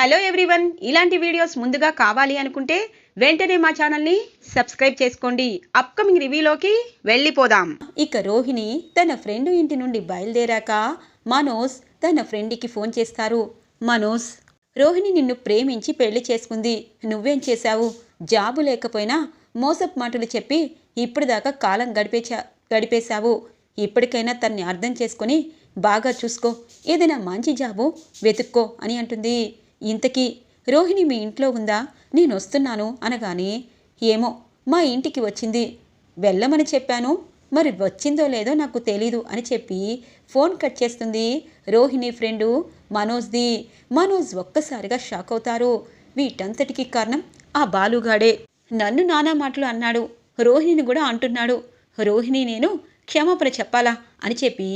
Hello everyone. ఇలాంటి videos ముందుగా కావాలి అనుకుంటే వెంటనే మా ఛానల్ని సబ్స్క్రైబ్ చేసుకోండి. అప్కమింగ్ రివ్యూలోకి వెళ్ళిపోదాం. ఇక రోహిణి తన ఫ్రెండ్ ఇంటి నుండి బయలుదేరాక మనోజ్ తన ఫ్రెండ్కి ఫోన్ చేస్తారు. మనోజ్ రోహిణి నిన్ను ప్రేమించి పెళ్ళి చేసుకుంది. నువ్వేం చేశావు? జాబు లేకపోయినా మోసపు మాటలు చెప్పి ఇప్పటిదాకా కాలం గడిపేచా గడిపేశావు. ఇప్పటికైనా తన్ని అర్థం చేసుకొని బాగా చూసుకో. ఏదైనా మంచి జాబు వెతుక్కో అని అంటుంది. ఇంతకీ రోహిణి మీ ఇంట్లో ఉందా? నేను వస్తున్నాను అనగానే ఏమో మా ఇంటికి వచ్చింది. వెళ్ళమని చెప్పాను. మరి వచ్చిందో లేదో నాకు తెలీదు అని చెప్పి ఫోన్ కట్ చేస్తుంది రోహిణి ఫ్రెండు మనోజ్ది. మనోజ్ ఒక్కసారిగా షాక్ అవుతారు. వీటంతటికి కారణం ఆ బాలుగాడే. నన్ను నానా మాటలు అన్నాడు. రోహిణిని కూడా అంటున్నాడు. రోహిణి నేను క్షమాపణ చెప్పాలా అని చెప్పి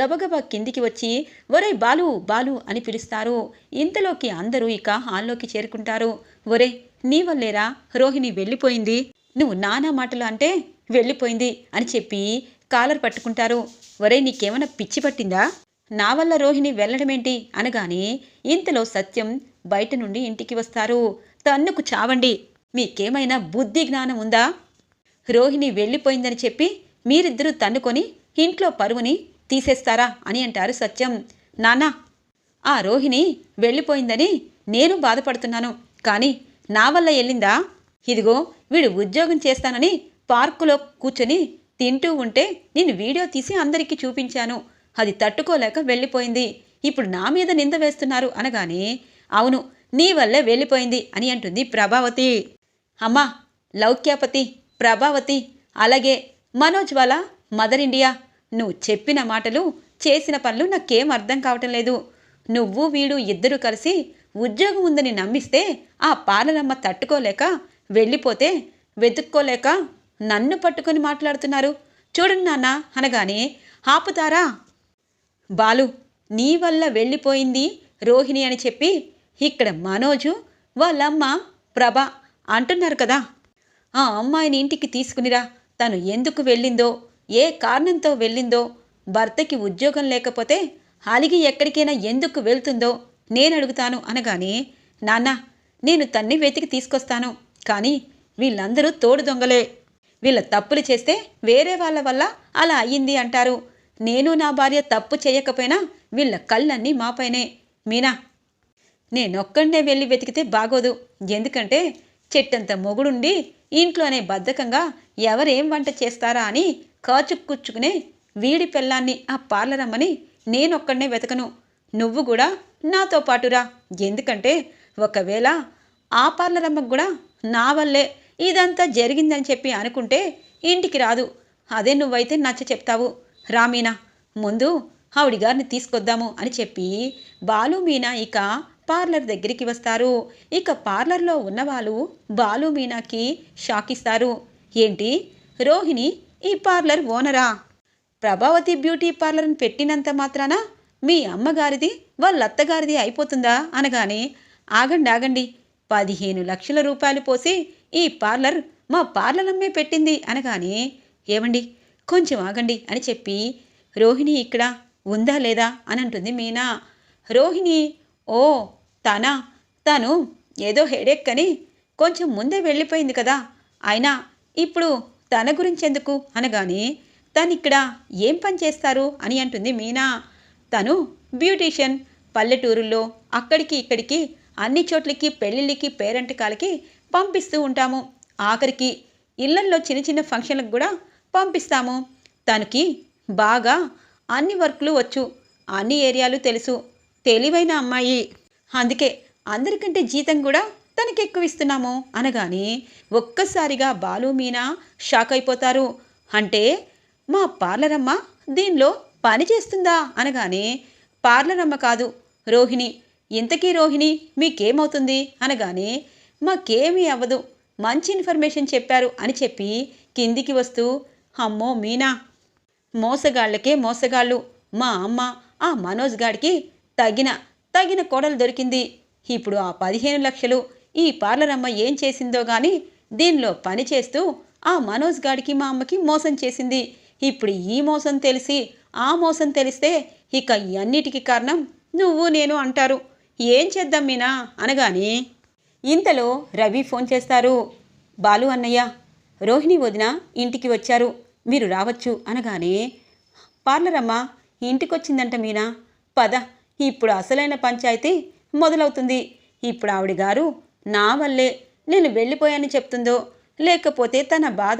గబగబా కిందికి వచ్చి ఒరే బాలు బాలు అని పిలుస్తారు. ఇంతలోకి అందరూ ఇక హాల్లోకి చేరుకుంటారు. ఒరే నీ వల్లేరా? రోహిణి వెళ్ళిపోయింది. నువ్వు నానా మాటలు అంటే వెళ్ళిపోయింది అని చెప్పి కాలర్ పట్టుకుంటారు. ఒరే నీకేమైనా పిచ్చి పట్టిందా? నా వల్ల రోహిణి వెళ్ళడమేంటి? అనగానే ఇంతలో సత్యం బయట నుండి ఇంటికి వస్తారు. తన్నుకు చావండి. మీకేమైనా బుద్ధి జ్ఞానం ఉందా? రోహిణి వెళ్ళిపోయిందని చెప్పి మీరిద్దరూ తన్నుకొని ఇంట్లో పరువుని తీసేస్తారా అని అంటారు సత్యం. నానా ఆ రోహిణి వెళ్ళిపోయిందని నేను బాధపడుతున్నాను. కానీ నా వల్ల వెళ్ళిందా? ఇదిగో వీడు ఉద్యోగం చేస్తానని పార్కులో కూర్చొని తింటూ ఉంటే నేను వీడియో తీసి అందరికీ చూపించాను. అది తట్టుకోలేక వెళ్ళిపోయింది. ఇప్పుడు నా మీద నింద వేస్తున్నారు అనగానే అవును నీ వల్లే వెళ్ళిపోయింది అని అంటుంది ప్రభావతి. అమ్మా లౌక్యాపతి ప్రభావతి అలాగే మనోజ్ వాళ్ళ మదర్ ఇండియా. నువ్వు చెప్పిన మాటలు చేసిన పనులు నాకేం అర్థం కావటం లేదు. నువ్వు వీడు ఇద్దరు కలిసి ఉద్యోగం ఉందని నమ్మిస్తే ఆ పాలనమ్మ తట్టుకోలేక వెళ్ళిపోతే వెతుక్కోలేక నన్ను పట్టుకొని మాట్లాడుతున్నారు. చూడండి నాన్న అనగానే ఆపుతారా? బాలు నీ వల్ల వెళ్ళిపోయింది రోహిణి అని చెప్పి ఇక్కడ మనోజు వాళ్ళమ్మ ప్రభ అంటున్నారు కదా. ఆ అమ్మాయిని ఇంటికి తీసుకునిరా. తను ఎందుకు వెళ్ళిందో ఏ కారణంతో వెళ్ళిందో భర్తకి ఉద్యోగం లేకపోతే అలిగి ఎక్కడికైనా ఎందుకు వెళ్తుందో నేను అడుగుతాను అనగానే నాన్న నేను తన్ని వెతికి తీసుకొస్తాను. కానీ వీళ్ళందరూ తోడు దొంగలే. వీళ్ళ తప్పులు చేస్తే వేరే వాళ్ళ వల్ల అలా అయ్యింది అంటారు. నేను నా భార్య తప్పు చేయకపోయినా వీళ్ళ కళ్ళన్నీ మాపైనే మీనా నేనొక్కడే వెళ్ళి వెతికితే బాగోదు. ఎందుకంటే చెట్టంత మొగుడుండి ఇంట్లోనే బద్ధకంగా ఎవరేం వంట చేస్తారా అని కాచుక్కుచ్చుకునే వీడి పెళ్ళాన్ని ఆ పార్లరమ్మని నేనొక్కడనే వెతకను. నువ్వు కూడా నాతో పాటురా. ఎందుకంటే ఒకవేళ ఆ పార్లరమ్మకు కూడా నా వల్లే ఇదంతా జరిగిందని చెప్పి అనుకుంటే ఇంటికి రాదు. అదే నువ్వైతే నచ్చ చెప్తావు. రామీనా ముందు ఆవిడి గారిని తీసుకొద్దాము అని చెప్పి బాలు మీనా ఇక పార్లర్ దగ్గరికి వస్తారు. ఇక పార్లర్లో ఉన్నవాళ్ళు బాలు మీనాకి షాక్ ఇస్తారు ఏంటి? రోహిణి ఈ పార్లర్ ఓనరా? ప్రభావతి బ్యూటీ పార్లర్ని పెట్టినంత మాత్రాన మీ అమ్మగారిది వాళ్ళ అత్తగారిది అయిపోతుందా అనగానే ఆగండి ఆగండి. పదిహేను లక్షల రూపాయలు పోసి ఈ పార్లర్ మా పార్లర్ అమ్మే పెట్టింది అనగానే ఏమండి కొంచెం ఆగండి అని చెప్పి రోహిణి ఇక్కడ ఉందా లేదా? అని అంటుంది మీనా. రోహిణి ఓ తనా తను ఏదో హెడేక్ అని కొంచెం ముందే వెళ్ళిపోయింది కదా. అయినా ఇప్పుడు తన గురించి ఎందుకు అనగానే తను ఇక్కడ ఏం పని చేస్తారు అని అంటుంది మీనా. తను బ్యూటీషియన్ పల్లెటూరుల్లో అక్కడికి ఇక్కడికి అన్ని చోట్లకి పెళ్ళిళ్ళకి పేరెంటకాలకి పంపిస్తూ ఉంటాము. ఆఖరికి ఇళ్ళల్లో చిన్న చిన్న ఫంక్షన్లకు కూడా పంపిస్తాము. తనకి బాగా అన్ని వర్క్లు వచ్చు అన్ని ఏరియాలు తెలుసు. తెలివైన అమ్మాయి. అందుకే అందరికంటే జీతం కూడా తనకి ఎక్కువ ఇస్తున్నాము అనగానే ఒక్కసారిగా బాలు మీనా షాక్ అయిపోతారు అంటే మా పార్లర్ అమ్మ దీనిలో పని చేస్తుందా అనగానే పార్లర్ అమ్మ కాదు. రోహిణి ఇంతకీ రోహిణి మీకేమవుతుంది అనగానే మాకేమీ అవ్వదు. మంచి ఇన్ఫర్మేషన్ చెప్పారు అని చెప్పి కిందికి వస్తూ అమ్మో మీనా! మోసగాళ్ళకే మోసగాళ్ళు. మా అమ్మ ఆ మనోజ్ గాడికి తగిన తగిన కోడలు దొరికింది. ఇప్పుడు ఆ పదిహేను లక్షలు ఈ పార్లర్ అమ్మ ఏం చేసిందో గాని దీనిలో పని చేస్తూ ఆ మనోజ్ గాడికి మా అమ్మకి మోసం చేసింది. ఇప్పుడు ఈ మోసం తెలిసి ఆ మోసం తెలిస్తే ఇక ఈ అన్నిటికీ కారణం నువ్వు నేను అంటారు. ఏం చేద్దాం మీనా? అనగానే ఇంతలో రవి ఫోన్ చేస్తారు. బాలు అన్నయ్య రోహిణి వదిన ఇంటికి వచ్చారు. మీరు రావచ్చు అనగానే పార్లర్ అమ్మ ఇంటికొచ్చిందంట మీనా. పద ఇప్పుడు అసలైన పంచాయతీ మొదలవుతుంది. ఇప్పుడు ఆవిడ గారు నా వల్లే. నేను వెళ్ళిపోయానని చెప్తుందో లేకపోతే తన బాధ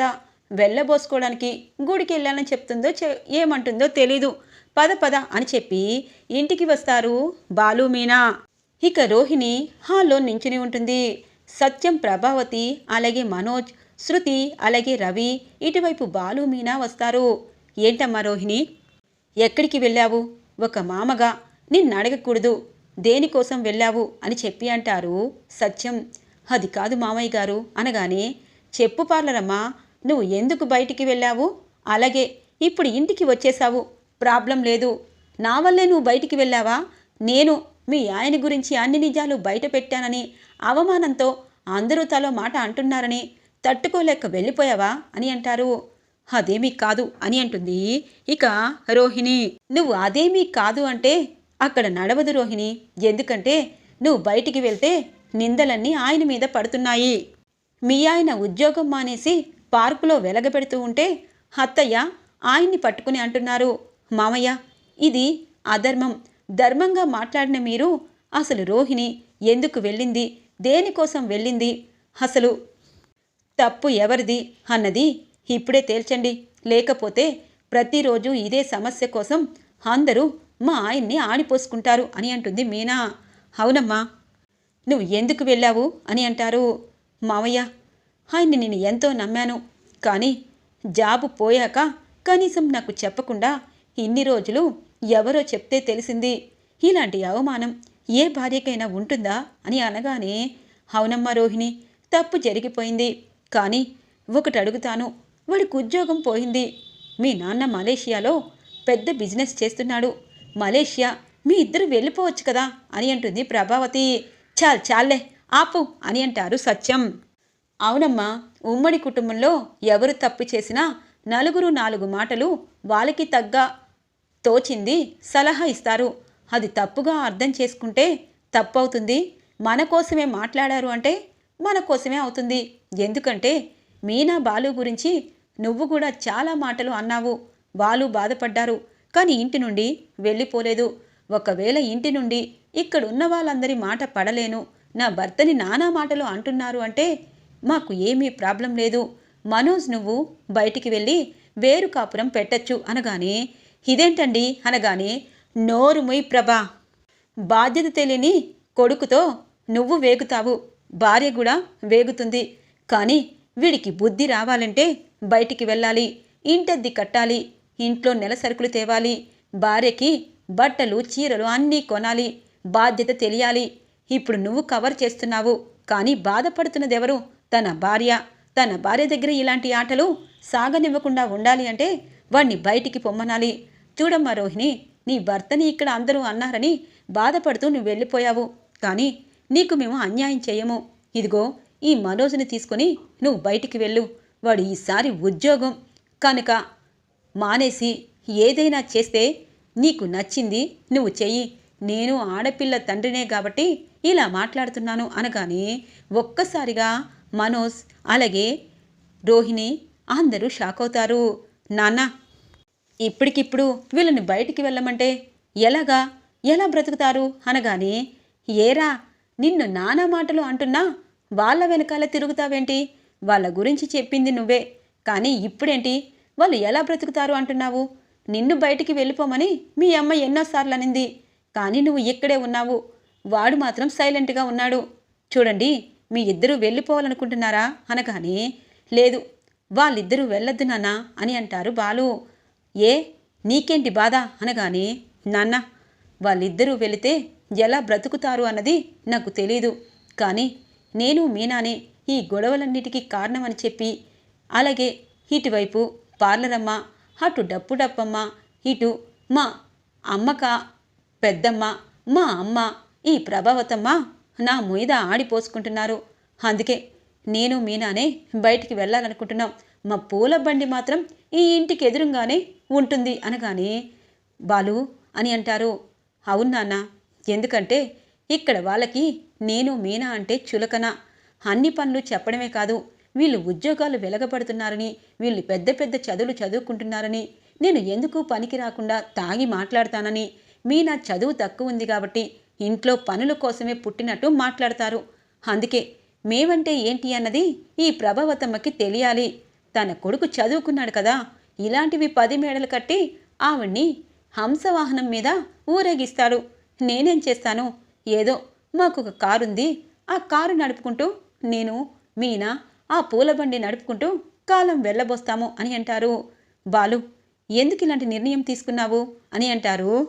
వెళ్ళబోసుకోవడానికి గుడికి వెళ్ళానని చెప్తుందో చె- ఏమంటుందో తెలీదు. పద పద అని చెప్పి ఇంటికి వస్తారు బాలు మీనా. ఇక రోహిణి హాల్లో నించుని ఉంటుంది. సత్యం ప్రభావతి అలాగే మనోజ్ శృతి అలాగే రవి ఇటువైపు బాలు మీనా వస్తారు. ఏంటమ్మా రోహిణి? ఎక్కడికి వెళ్ళావు? ఒక మామగా నిన్ను అడగకూడదు దేనికోసం వెళ్ళావు అని చెప్పి అంటారు సత్యం. అది కాదు మామయ్య గారు అనగానే చెప్పు పార్లరమ్మా నువ్వు ఎందుకు బయటికి వెళ్ళావు? అలాగే ఇప్పుడు ఇంటికి వచ్చేసావు ప్రాబ్లం లేదు. నా వల్లే నువ్వు బయటికి వెళ్ళావా? నేను మీ ఆయన గురించి అన్ని నిజాలు బయట పెట్టానని అవమానంతో అందరూ తలో మాట అంటున్నారని తట్టుకోలేక వెళ్ళిపోయావా అని అంటారు. అదేమీ కాదు అని అంటుంది ఇక రోహిణి. నువ్వు అదేమీ కాదు అంటే అక్కడ నడవదు రోహిణి. ఎందుకంటే నువ్వు బయటికి వెళ్తే నిందలన్నీ ఆయన మీద పడుతున్నాయి. మీ ఆయన ఉద్యోగం మానేసి పార్కులో వెలగబెడుతూ ఉంటే అత్తయ్య ఆయన్ని పట్టుకుని అంటున్నారు. మామయ్య ఇది అధర్మం. ధర్మంగా మాట్లాడిన మీరు అసలు రోహిణి ఎందుకు వెళ్ళింది? దేనికోసం వెళ్ళింది? అసలు తప్పు ఎవరిది అన్నది ఇప్పుడే తేల్చండి. లేకపోతే ప్రతిరోజు ఇదే సమస్య కోసం అందరూ మా ఆయన్ని ఆడిపోసుకుంటారు అని అంటుంది మీనా. అవునమ్మా. నువ్వు ఎందుకు వెళ్ళావు అని అంటారు మావయ్య. ఆయన్ని నేను ఎంతో నమ్మాను. కానీ జాబు పోయాక కనీసం నాకు చెప్పకుండా ఇన్ని రోజులు ఎవరో చెప్తే తెలిసింది. ఇలాంటి అవమానం ఏ భార్యకైనా ఉంటుందా అని అనగానే అవునమ్మా రోహిణి తప్పు జరిగిపోయింది. కానీ ఒకటి అడుగుతాను వాడికి ఉద్యోగం పోయింది. మీ నాన్న మలేషియాలో పెద్ద బిజినెస్ చేస్తున్నాడు. మలేషియా మీ ఇద్దరు వెళ్ళిపోవచ్చు కదా అని అంటుంది ప్రభావతి. చాల్ చాలే ఆపు అని అంటారు సత్యం. అవునమ్మా ఉమ్మడి కుటుంబంలో ఎవరు తప్పు చేసినా నలుగురు నాలుగు మాటలు వాళ్ళకి తగ్గ తోచింది సలహా ఇస్తారు. అది తప్పుగా అర్థం చేసుకుంటే తప్పవుతుంది. మన కోసమే మాట్లాడారు అంటే మన కోసమే అవుతుంది. ఎందుకంటే మీనా బాలు గురించి నువ్వు కూడా చాలా మాటలు అన్నావు. బాలు బాధపడ్డారు. కానీ ఇంటి నుండి వెళ్ళిపోలేదు. ఒకవేళ ఇంటి నుండి ఇక్కడున్న వాళ్ళందరి మాట పడలేను. నా భర్తని నానా మాటలు అంటున్నారు అంటే మాకు ఏమీ ప్రాబ్లం లేదు. మనోజ్ నువ్వు బయటికి వెళ్ళి వేరు కాపురం పెట్టచ్చు అనగానే ఇదేంటండి? అనగానే నోరుముయ్ ప్రభా. బాధ్యత తెలియని కొడుకుతో నువ్వు వేగుతావు. భార్య కూడా వేగుతుంది. కానీ వీడికి బుద్ధి రావాలంటే బయటికి వెళ్ళాలి. ఇంటద్ది కట్టాలి. ఇంట్లో నెల సరుకులు తేవాలి. భార్యకి బట్టలు చీరలు అన్నీ కొనాలి. బాధ్యత తెలియాలి. ఇప్పుడు నువ్వు కవర్ చేస్తున్నావు. కానీ బాధపడుతున్నదెవరు? తన భార్య. తన భార్య దగ్గర ఇలాంటి ఆటలు సాగనివ్వకుండా ఉండాలి అంటే వాణ్ణి బయటికి పొమ్మనాలి. చూడమ్మా రోహిణి నీ భర్తని ఇక్కడ అందరూ అన్నారని బాధపడుతూ నువ్వు వెళ్ళిపోయావు. కానీ నీకు మేము అన్యాయం చేయము. ఇదిగో ఈ మనోజ్ని తీసుకొని నువ్వు బయటికి వెళ్ళు. వాడు ఈసారి ఉద్యోగం. కనుక మానేసి ఏదైనా చేస్తే నీకు నచ్చింది నువ్వు చెయ్యి. నేను ఆడపిల్ల తండ్రినే కాబట్టి ఇలా మాట్లాడుతున్నాను అనగానే ఒక్కసారిగా మనోజ్ అలాగే రోహిణి అందరూ షాక్ అవుతారు. నాన్న ఇప్పటికిప్పుడు వీళ్ళని బయటికి వెళ్ళమంటే ఎలాగా? ఎలా బ్రతుకుతారు? అనగానే ఏరా నిన్ను నానా మాటలు అంటున్నా వాళ్ళ వెనకాల తిరుగుతావేంటి? వాళ్ళ గురించి చెప్పింది నువ్వే. కానీ ఇప్పుడేంటి? వాళ్ళు ఎలా బ్రతుకుతారు అంటున్నావు? నిన్ను బయటికి వెళ్ళిపోమని మీ అమ్మ ఎన్నోసార్లు అనింది కానీ నువ్వు ఇక్కడే ఉన్నావు. వాడు మాత్రం సైలెంట్గా ఉన్నాడు. చూడండి మీ ఇద్దరూ వెళ్ళిపోవాలనుకుంటున్నారా? అనగానే లేదు వాళ్ళిద్దరూ వెళ్ళొద్దు నాన్న అని అంటారు బాలు. ఏ నీకేంటి బాధ? అనగానే నాన్న వాళ్ళిద్దరూ వెళితే ఎలా బ్రతుకుతారు అన్నది నాకు తెలీదు. కానీ నేను మీనానే ఈ గొడవలన్నిటికీ కారణమని చెప్పి అలాగే ఇటువైపు పార్లరమ్మ అటు డప్పు డప్పమ్మ ఇటు మా అమ్మక పెద్దమ్మ మా అమ్మ ఈ ప్రభావతమ్మ నా మీద ఆడిపోసుకుంటున్నారు అందుకే నేను మీనానే బయటికి వెళ్ళాలనుకుంటున్నాం. మా పూల బండి మాత్రం ఈ ఇంటికి ఎదురుగానే ఉంటుంది అనగానే బాలు అని అంటారు. అవును నాన్న ఎందుకంటే ఇక్కడ వాళ్ళకి నేను మీనా అంటే చులకన. అన్ని పనులు చెప్పడమే కాదు. వీళ్ళు ఉద్యోగాలు వెలగబడుతున్నారని వీళ్ళు పెద్ద పెద్ద చదువులు చదువుకుంటున్నారని నేను ఎందుకు పనికి రాకుండా తాగి మాట్లాడతానని మీ నా చదువు తక్కువ ఉంది కాబట్టి ఇంట్లో పనుల కోసమే పుట్టినట్టు మాట్లాడతారు. అందుకే మేమంటే ఏంటి అన్నది ఈ ప్రభావతమ్మకి తెలియాలి. తన కొడుకు చదువుకున్నాడు కదా ఇలాంటివి పది మేడలు కట్టి ఆవిడ్ని హంసవాహనం మీద ఊరేగిస్తాడు. నేనేం చేస్తాను? ఏదో మాకు ఒక కారుంది ఆ కారు నడుపుకుంటూ నేను మీనా ఆ పూల బండి నడుపుకుంటూ కాలం వెళ్ళబోస్తాము అని అంటారు. బాలు ఎందుకు ఇలాంటి నిర్ణయం తీసుకున్నావు? అని అంటారు.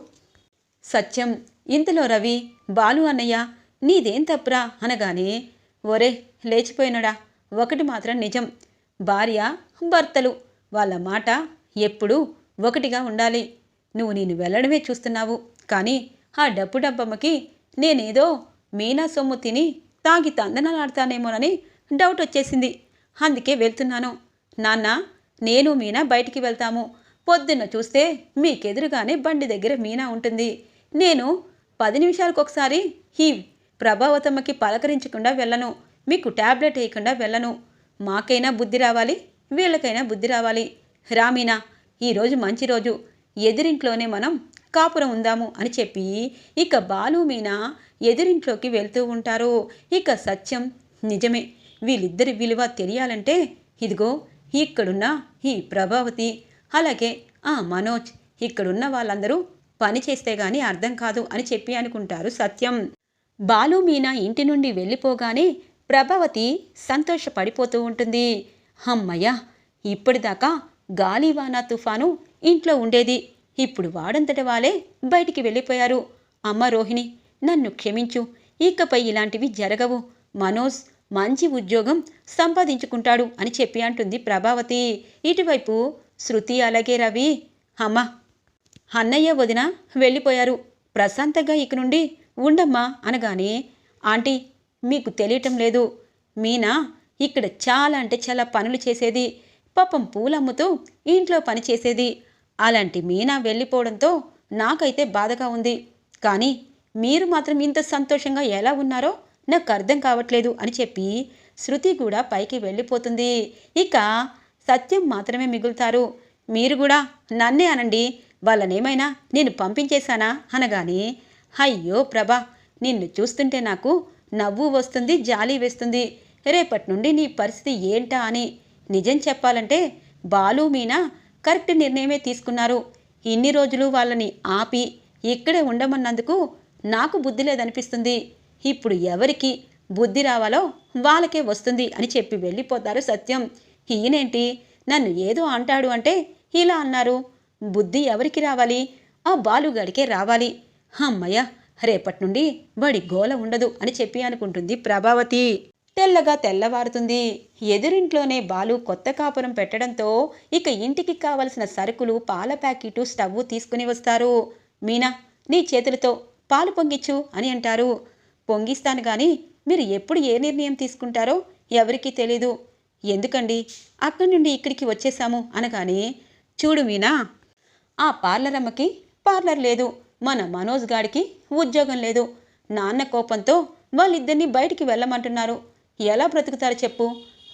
సత్యం ఇంతలో రవి బాలు అన్నయ్య నీదేం తప్పురా? అనగానే ఒరే లేచిపోయినడా? ఒకటి మాత్రం నిజం. భార్య భర్తలు వాళ్ళ మాట ఎప్పుడూ ఒకటిగా ఉండాలి. నువ్వు నేను వెళ్ళడమే చూస్తున్నావు. కానీ ఆ డబ్బు డబ్బమ్మకి నేనేదో మీనా సొమ్ము తిని తాగి తందనలాడతానేమోనని డౌట్ వచ్చేసింది. అందుకే వెళ్తున్నాను. నాన్న నేను మీనా బయటికి వెళ్తాము. పొద్దున్న చూస్తే మీకెదురుగానే బండి దగ్గర మీనా ఉంటుంది. నేను పది నిమిషాలకు ఒకసారి ఈ ప్రభావతమ్మకి పలకరించకుండా వెళ్ళను. మీకు ట్యాబ్లెట్ వేయకుండా వెళ్ళను. మాకైనా బుద్ధి రావాలి వీళ్ళకైనా బుద్ధి రావాలి. రామీనా ఈరోజు మంచి రోజు. ఎదురింట్లోనే మనం కాపురం ఉందాము అని చెప్పి ఇక బాలు మీనా ఎదురింట్లోకి వెళ్తూ ఉంటారు. ఇక సత్యం నిజమే. వీళ్ళిద్దరి విలువ తెలియాలంటే ఇదిగో ఇక్కడున్న ఈ ప్రభావతి అలాగే ఆ మనోజ్ ఇక్కడున్న వాళ్ళందరూ పని చేస్తే గాని అర్థం కాదు అని చెప్పి అనుకుంటారు సత్యం. బాలు మీనా ఇంటి నుండి వెళ్ళిపోగానే ప్రభావతి సంతోషపడిపోతూ ఉంటుంది. అమ్మయ్య ఇప్పటిదాకా గాలివాన తుఫాను ఇంట్లో ఉండేది. ఇప్పుడు వాడంతట వాళ్ళే బయటికి వెళ్ళిపోయారు. అమ్మ రోహిణి నన్ను క్షమించు. ఇకపై ఇలాంటివి జరగవు. మనోజ్ మంచి ఉద్యోగం సంపాదించుకుంటాడు అని చెప్పి అంటుంది ప్రభావతి. ఇటువైపు శృతి అలాగే రవి అమ్మ అన్నయ్య వదిన వెళ్ళిపోయారు. ప్రశాంతంగా ఇక నుండి ఉండమ్మా అనగానే ఆంటీ మీకు తెలియటం లేదు. మీనా ఇక్కడ చాలా అంటే చాలా పనులు చేసేది. పాపం పూలమ్ముతూ ఇంట్లో పని చేసేది. అలాంటి మీనా వెళ్ళిపోవడంతో నాకైతే బాధగా ఉంది. కానీ మీరు మాత్రం ఇంత సంతోషంగా ఎలా ఉన్నారో నాకు అర్థం కావట్లేదు అని చెప్పి శృతి కూడా పైకి వెళ్ళిపోతుంది. ఇక సత్యం మాత్రమే మిగులుతారు. మీరు కూడా నన్నే అనండి. వాళ్ళనేమైనా నేను పంపించేశానా? అనగానే అయ్యో ప్రభా నిన్ను చూస్తుంటే నాకు నవ్వు వస్తుంది జాలి వేస్తుంది. రేపటి నుండి నీ పరిస్థితి ఏంటా అని నిజం చెప్పాలంటే బాలు మీనా కరెక్ట్ నిర్ణయమే తీసుకున్నారు. ఇన్ని రోజులు వాళ్ళని ఆపి ఇక్కడే ఉండమన్నందుకు నాకు బుద్ధి లేదనిపిస్తుంది. ఇప్పుడు ఎవరికి బుద్ధి రావాలో వాళ్ళకే వస్తుంది అని చెప్పి వెళ్ళిపోతారు సత్యం. ఈయనేంటి? నన్ను ఏదో అంటాడు అంటే ఇలా అన్నారు. బుద్ధి ఎవరికి రావాలి? ఆ బాలుగాడికే రావాలి. అమ్మయ్య రేపటి నుండి వాడి గోల ఉండదు అని చెప్పి అనుకుంటుంది ప్రభావతి. తెల్లగా తెల్లవారుతుంది. ఎదురింట్లోనే బాలు కొత్త కాపురం పెట్టడంతో ఇక ఇంటికి కావలసిన సరుకులు పాల ప్యాకెటు స్టవ్ తీసుకుని వస్తారు. మీనా నీ చేతులతో పాలు పొంగిచ్చు అని అంటారు. పొంగిస్తాను కానీ మీరు ఎప్పుడు ఏ నిర్ణయం తీసుకుంటారో ఎవరికీ తెలీదు. ఎందుకండి? అక్కడి నుండి ఇక్కడికి వచ్చేసాము అనగానే చూడు మీనా ఆ పార్లర్ అమ్మకి పార్లర్ లేదు. మన మనోజ్ గాడికి ఉద్యోగం లేదు. నాన్న కోపంతో వాళ్ళిద్దరినీ బయటికి వెళ్ళమంటున్నారు. ఎలా బ్రతుకుతారు చెప్పు.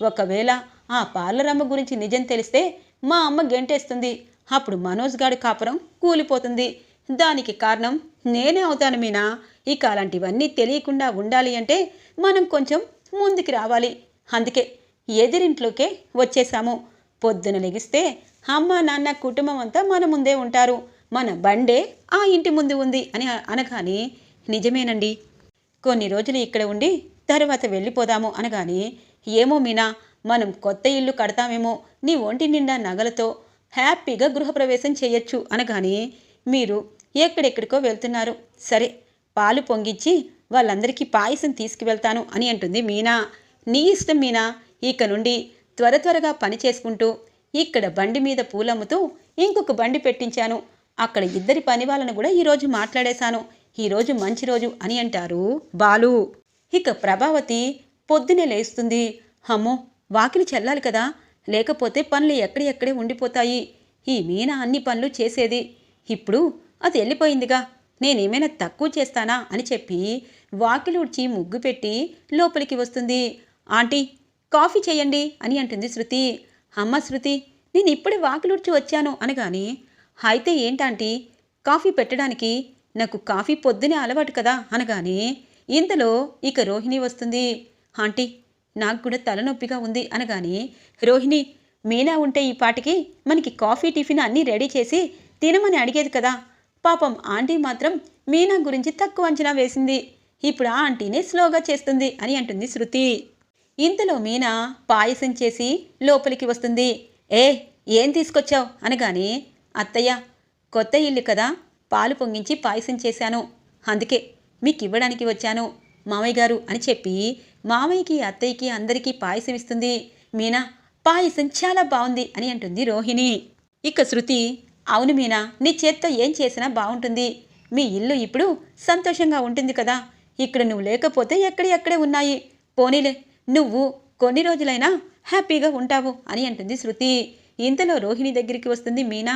ఒకవేళ ఆ పార్లర్ అమ్మ గురించి నిజం తెలిస్తే మా అమ్మ గెంటేస్తుంది. అప్పుడు మనోజ్ గాడి కాపురం కూలిపోతుంది. దానికి కారణం నేనే అవుతాను మీనా. ఇక అలాంటివన్నీ తెలియకుండా ఉండాలి అంటే మనం కొంచెం ముందుకు రావాలి. అందుకే ఎదిరింట్లోకే వచ్చేసాము పొద్దున లెగిస్తే అమ్మ నాన్న కుటుంబం అంతా మన ముందే ఉంటారు. మన బండే ఆ ఇంటి ముందు ఉంది అని అనగానే నిజమేనండి. కొన్ని రోజులు ఇక్కడ ఉండి తర్వాత వెళ్ళిపోదాము అనగానే ఏమో మీనా మనం కొత్త ఇల్లు కడతామేమో నీ ఒంటి నిండా నగలతో హ్యాపీగా గృహప్రవేశం చేయొచ్చు అనగానే మీరు ఎక్కడెక్కడికో వెళ్తున్నారు. సరే పాలు పొంగిచ్చి వాళ్ళందరికీ పాయసం తీసుకువెళ్తాను అని అంటుంది మీనా. నీ ఇష్టం మీనా. ఇక నుండి త్వర త్వరగా పని చేసుకుంటూ ఇక్కడ బండి మీద పూలమ్ముతూ ఇంకొక బండి పెట్టించాను. అక్కడ ఇద్దరి పని వాళ్ళను కూడా ఈరోజు మాట్లాడేశాను. ఈరోజు మంచి రోజు అని అంటారు బాలు. ఇక ప్రభావతి పొద్దునే లేస్తుంది. అమ్మో వాకిలి చల్లాలి కదా. లేకపోతే పనులు ఎక్కడెక్కడే ఉండిపోతాయి. ఈ మీనా అన్ని పనులు చేసేది. ఇప్పుడు అది వెళ్ళిపోయిందిగా. నేనేమైనా తక్కువ చేస్తానా అని చెప్పి వాకిలుడ్చి ముగ్గు పెట్టి లోపలికి వస్తుంది. ఆంటీ కాఫీ చేయండి అని అంటుంది శృతి. అమ్మ శృతి నేను ఇప్పుడే వాకిలుడ్చి వచ్చాను అనగాని అయితే ఏంటంటీ కాఫీ పెట్టడానికి నాకు కాఫీ పొద్దునే అలవాటు కదా అనగానే ఇంతలో ఇక రోహిణి వస్తుంది. ఆంటీ నాకు కూడా తలనొప్పిగా ఉంది అనగానే రోహిణి మీనా ఉంటే ఈ పాటికి మనకి కాఫీ టిఫిన్ అన్నీ రెడీ చేసి తినమని అడిగేది కదా. పాపం ఆంటీ మాత్రం మీనా గురించి తక్కువ అంచనా వేసింది. ఇప్పుడు ఆ ఆంటీనే స్లోగా చేస్తుంది అని అంటుంది శృతి. ఇంతలో మీనా పాయసం చేసి లోపలికి వస్తుంది. ఏ ఏం తీసుకొచ్చావు? అనగానే అత్తయ్య కొత్త ఇల్లు కదా పాలు పొంగించి పాయసం చేశాను. అందుకే మీకు ఇవ్వడానికి వచ్చాను మామయ్య గారు అని చెప్పి మామయ్యకి అత్తయ్యకి అందరికీ పాయసం ఇస్తుంది. మీనా పాయసం చాలా బాగుంది అని అంటుంది రోహిణి. ఇక శృతి అవును మీనా నీ చేత్తో ఏం చేసినా బాగుంటుంది. మీ ఇల్లు ఇప్పుడు సంతోషంగా ఉంటుంది కదా. ఇక్కడ నువ్వు లేకపోతే ఎక్కడెక్కడే ఉన్నాయి. పోనీలే నువ్వు కొన్ని రోజులైనా హ్యాపీగా ఉంటావు అని అంటుంది శృతి. ఇంతలో రోహిణి దగ్గరికి వస్తుంది మీనా.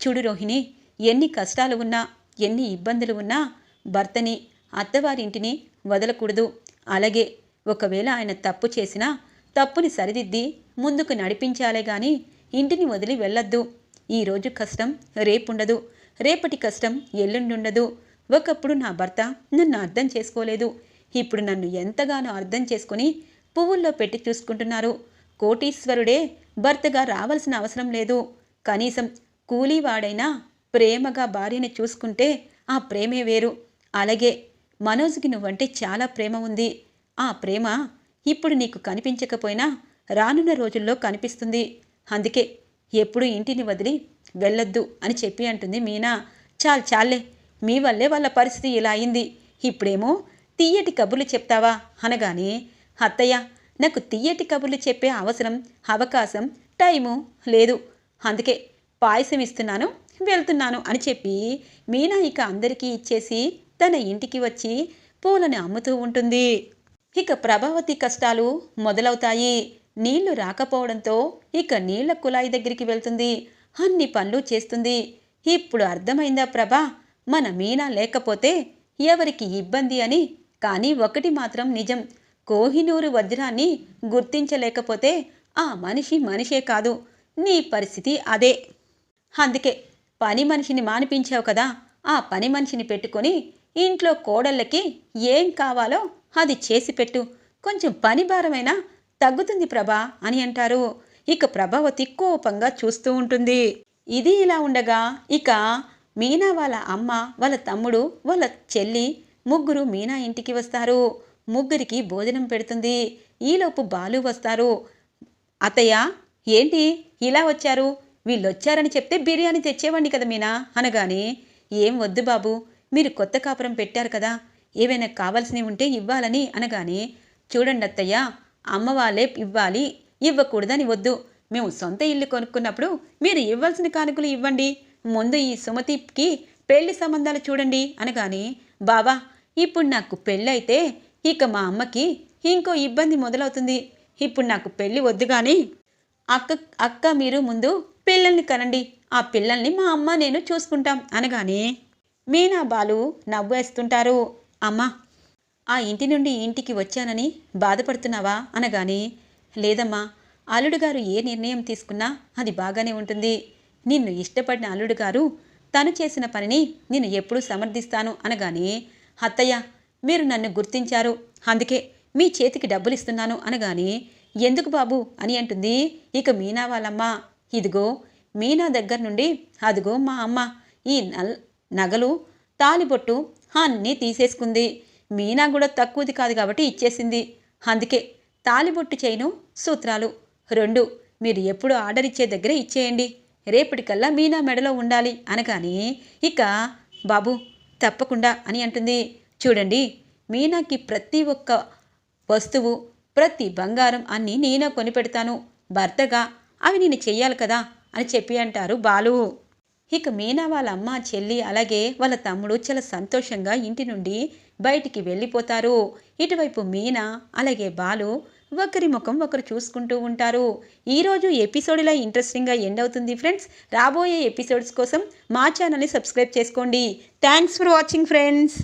చూడు రోహిణి ఎన్ని కష్టాలు ఉన్నా ఎన్ని ఇబ్బందులు ఉన్నా భర్తని అత్తవారింటిని వదలకూడదు. అలాగే ఒకవేళ ఆయన తప్పు చేసినా తప్పుని సరిదిద్ది ముందుకు నడిపించాలే గాని ఇంటిని వదిలి వెళ్ళొద్దు. ఈరోజు కష్టం రేపుండదు. రేపటి కష్టం ఎల్లుండుండదు. ఒకప్పుడు నా భర్త నన్ను అర్థం చేసుకోలేదు. ఇప్పుడు నన్ను ఎంతగానో అర్థం చేసుకుని పువ్వుల్లో పెట్టి చూసుకుంటున్నారు. కోటీశ్వరుడే భర్తగా రావాల్సిన అవసరం లేదు. కనీసం కూలీవాడైనా ప్రేమగా భార్యని చూసుకుంటే ఆ ప్రేమే వేరు. అలాగే మనోజ్కి నువ్వంటే చాలా ప్రేమ ఉంది. ఆ ప్రేమ ఇప్పుడు నీకు కనిపించకపోయినా రానున్న రోజుల్లో కనిపిస్తుంది. అందుకే ఎప్పుడు ఇంటిని వదిలి వెళ్ళొద్దు అని చెప్పి అంటుంది మీనా. చాలు చాలే మీ వల్లే వాళ్ళ పరిస్థితి ఇలా అయింది. ఇప్పుడేమో తీయటి కబుర్లు చెప్తావా? అనగానే అత్తయ్య నాకు తీయటి కబుర్లు చెప్పే అవసరం అవకాశం టైము లేదు. అందుకే పాయసం ఇస్తున్నాను వెళ్తున్నాను అని చెప్పి మీనా ఇక అందరికీ ఇచ్చేసి తన ఇంటికి వచ్చి పూలను అమ్ముతూ ఉంటుంది. ఇక ప్రభావతి కష్టాలు మొదలవుతాయి. నీళ్ళు రాకపోవడంతో ఇక నీళ్ళ కుళాయి దగ్గరికి వెళ్తుంది. అన్ని పనులు చేస్తుంది. ఇప్పుడు అర్థమైందా ప్రభా? మన మీనా లేకపోతే ఎవరికి ఇబ్బంది అని? కానీ ఒకటి మాత్రం నిజం. కోహినూరు వజ్రాన్ని గుర్తించలేకపోతే ఆ మనిషి మనిషే కాదు. నీ పరిస్థితి అదే. అందుకే పని మనిషిని మానిపించావు కదా. ఆ పని మనిషిని పెట్టుకొని ఇంట్లో కోడళ్ళకి ఏం కావాలో అది చేసి పెట్టు. కొంచెం పని భారమైనా తగ్గుతుంది ప్రభా అని అంటారు. ఇక ప్రభావతి కోపంగా చూస్తూ ఉంటుంది. ఇది ఇలా ఉండగా ఇక మీనా వాళ్ళ అమ్మ వాళ్ళ తమ్ముడు వాళ్ళ చెల్లి ముగ్గురు మీనా ఇంటికి వస్తారు. ముగ్గురికి భోజనం పెడుతుంది. ఈలోపు బాలు వస్తారు. అతయ్య ఏంటి ఇలా వచ్చారు? వీళ్ళు వచ్చారని చెప్తే బిర్యానీ తెచ్చేవాడిని కదా మీనా? అనగానే ఏం వద్దు బాబు మీరు కొత్త కాపురం పెట్టారు కదా ఏవైనా కావాల్సినవి ఉంటే ఇవ్వాలని అనగానే చూడండి అత్తయ్య అమ్మ వాళ్ళే ఇవ్వాలి ఇవ్వకూడదని వద్దు. మేము సొంత ఇల్లు కొనుక్కున్నప్పుడు మీరు ఇవ్వాల్సిన కానుకలు ఇవ్వండి. ముందు ఈ సుమతికి పెళ్ళి సంబంధాలు చూడండి అనగానే బావా ఇప్పుడు నాకు పెళ్ళైతే ఇక మా అమ్మకి ఇంకో ఇబ్బంది మొదలవుతుంది. ఇప్పుడు నాకు పెళ్ళి వద్దు కానీ అక్క అక్క మీరు ముందు పిల్లల్ని కనండి. ఆ పిల్లల్ని మా అమ్మ నేను చూసుకుంటాం. అనగానే మీనా బాలు నవ్వేస్తుంటారు. అమ్మా ఆ ఇంటి నుండి ఇంటికి వచ్చానని బాధపడుతున్నావా? అనగానే లేదమ్మా అల్లుడు గారు ఏ నిర్ణయం తీసుకున్నా అది బాగానే ఉంటుంది. నిన్ను ఇష్టపడిన అల్లుడు గారు తను చేసిన పనిని నేను ఎప్పుడూ సమర్థిస్తాను అనగానే అత్తయ్య మీరు నన్ను గుర్తించారు. అందుకే మీ చేతికి డబ్బులు ఇస్తున్నాను అనగానే ఎందుకు బాబు? అని అంటుంది. ఇక మీనా వాళ్ళమ్మ. ఇదిగో మీనా దగ్గర నుండి అదిగో మా అమ్మ. ఈ నల్ నగలు తాలిబొట్టు అన్నీ తీసేసుకుంది. మీనా కూడా తక్కువది కాదు కాబట్టి ఇచ్చేసింది. అందుకే తాలిబొట్టు చేయను సూత్రాలు. రెండు మీరు ఎప్పుడు ఆర్డర్ ఇచ్చే దగ్గర ఇచ్చేయండి. రేపటికల్లా మీనా మెడలో ఉండాలి అనగానే ఇక బాబు తప్పకుండా అని అంటుంది. చూడండి మీనాకి ప్రతి ఒక్క వస్తువు ప్రతి బంగారం అన్నీ నేనే కొనిపెడతాను భర్తగా అవి నేను చెయ్యాలి కదా అని చెప్పి అంటారు బాలు. ఇక మీనా వాళ్ళ అమ్మ చెల్లి అలాగే వాళ్ళ తమ్ముడు చాలా సంతోషంగా ఇంటి నుండి బయటికి వెళ్ళిపోతారు. ఇటువైపు మీనా అలాగే బాలు ఒకరి ముఖం ఒకరు చూసుకుంటూ ఉంటారు. ఈరోజు ఎపిసోడ్ ఇలా ఇంట్రెస్టింగ్గా ఎండ్ అవుతుంది ఫ్రెండ్స్ రాబోయే ఎపిసోడ్స్ కోసం మా ఛానల్ని సబ్స్క్రైబ్ చేసుకోండి. Thanks for watching friends